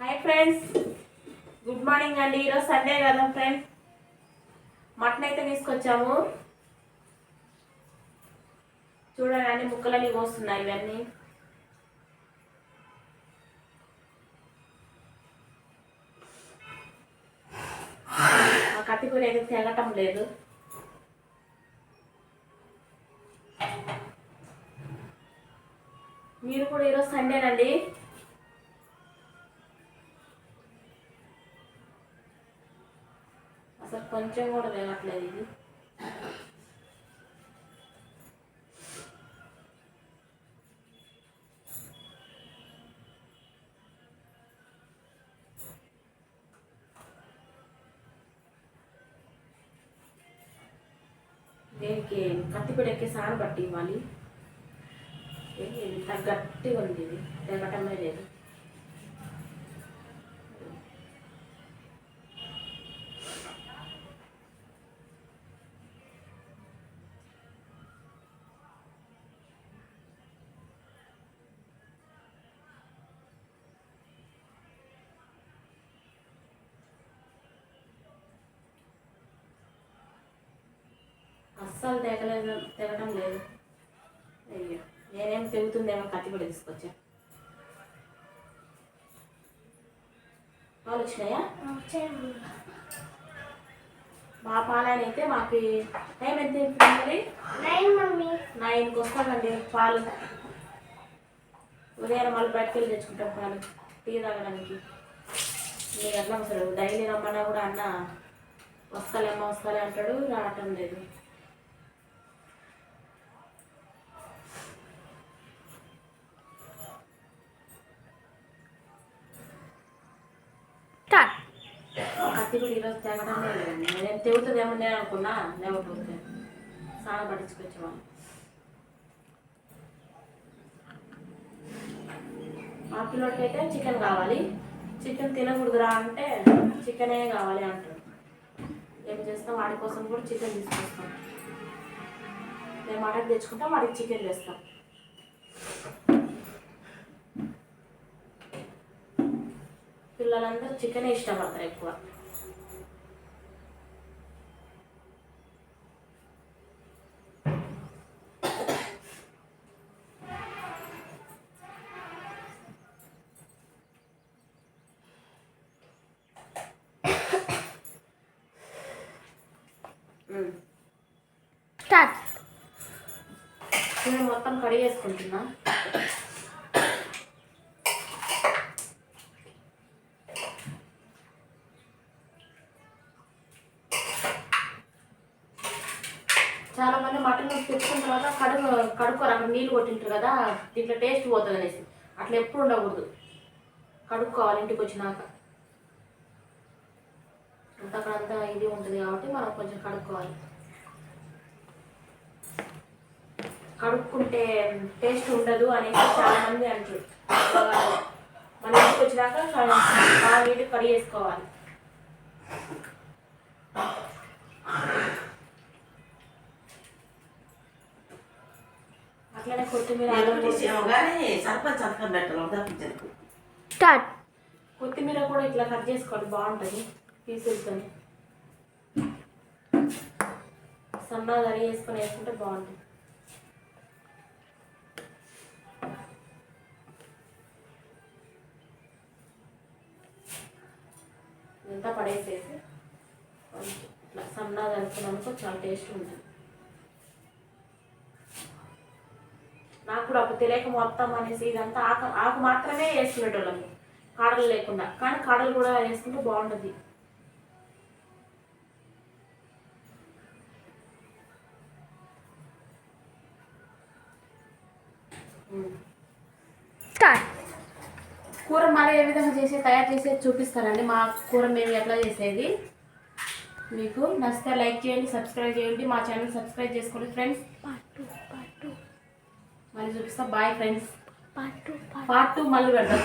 Hi friends good morning అండి. ఈరోజు Sunday కదా ఫ్రెండ్స్ మటన్ అయితే తీసుకొచ్చాము. చూడండి అన్ని ముక్కలన్నీ కోస్తున్నాయి ఇవన్నీ. ఆ కత్తి కూర అయితే తెగటం లేదు. మీరు కూడా ఈరోజు సండేనండి కొంచెం కూడా తినట్లేదు ఇది. దీనికి కత్తిపీడ సారు పట్టి ఇవ్వాలి. ఇది ఇంత గట్టిగా ఉంది ఇది. తెగటమే లేదు. అస్సలు తెగలేదు తెగటం లేదు. అయ్యో నేనేం తెగుతుందేమో కత్తి కూడా తీసుకొచ్చా. పాలు వచ్చినాయా మా పాలైన అయితే మాకు టైం ఎంత మరి? మమ్మీ. నైన్కి వస్తామండి పాలు. ఉదయం మళ్ళీ బయటకు వెళ్ళి తెచ్చుకుంటాం పాలు. టీ తాగడానికి. మీరు అట్లా అసలు డైలీ రమ్మన్నా కూడా అన్న వస్తాలేమ్మ వస్తాలే అంటాడు రావటం లేదు. స్టార్ట్ కత్తి కూడా ఈరోజు తెగడమే లేదు. నేను తెగుతుందేమో నేను అనుకున్నా లేకపోతే స్నానం పట్టించుకొచ్చేవాళ్ళు మా పిల్లోడికి అయితే చికెన్ కావాలి. చికెన్ తినకూడదురా అంటే చికెనే కావాలి అంటాడు. ఏం చేస్తాం? వాడి కోసం కూడా చికెన్ తీసుకొస్తాం. మేము మటన్ తెచ్చుకుంటాం వాడికి చికెన్ చేస్తాం పిల్లలందరూ చికెనే ఇష్టపడతారు ఎక్కువ. స్టార్ట్. నేను మొత్తం కడిగేసుకుంటున్నా. చాలా మంది మటన్ తెచ్చుకున్న తర్వాత కడుగు కడుక్కోరు అక్కడ నీళ్ళు కొట్టింటారు కదా దీంట్లో టేస్ట్ పోతుంది అనేసి. అట్లా ఎప్పుడు ఉండకూడదు. కడుక్కోవాలి ఇంటికి వచ్చినాక. అంత అక్కడంతా ఇది ఉంటుంది కాబట్టి మనం కొంచెం కడుక్కోవాలి. కడుక్కుంటే టేస్ట్ ఉండదు అనేసి చాలా మంది అంటారు. మన ఇంటికి వచ్చినాక బాగా నీటి కడిగేసుకోవాలి. అట్లనే కొత్తిమీర సర్పంచ్ సంతకం పెట్టాలి తప్పించదు స్టార్ట్. కొత్తిమీర కూడా ఇట్లా కట్ చేసుకోండి బాగుంటుంది పీసులతో సన్నగా కర్రీ వేసుకొని వేసుకుంటే బాగుంటుంది. ఇదంతా పడేసేసి ఇట్లా సన్నగా కలుపుకున్నానుకో చాలా టేస్ట్ ఉంటుంది. నాకు కూడా అప్పుడు తెలియక మొత్తం అనేసి ఇదంతా ఆకు ఆకు మాత్రమే వేసుకునేటోళ్ళము కాడలు లేకుండా. కానీ కాడలు కూడా వేసుకుంటే బాగుంటుంది కూర మళ్ళీ ఏ విధంగా చేసి తయారు చేసేది చూపిస్తానండి. మా కూర మేము ఎట్లా చేసేది? మీకు నచ్చితే లైక్ చేయండి సబ్స్క్రైబ్ చేయండి. మా ఛానల్ సబ్స్క్రైబ్ చేసుకోండి. ఫ్రెండ్స్ మళ్ళీ చూపిస్తా. Bye friends part part two మళ్ళీ పెడతాం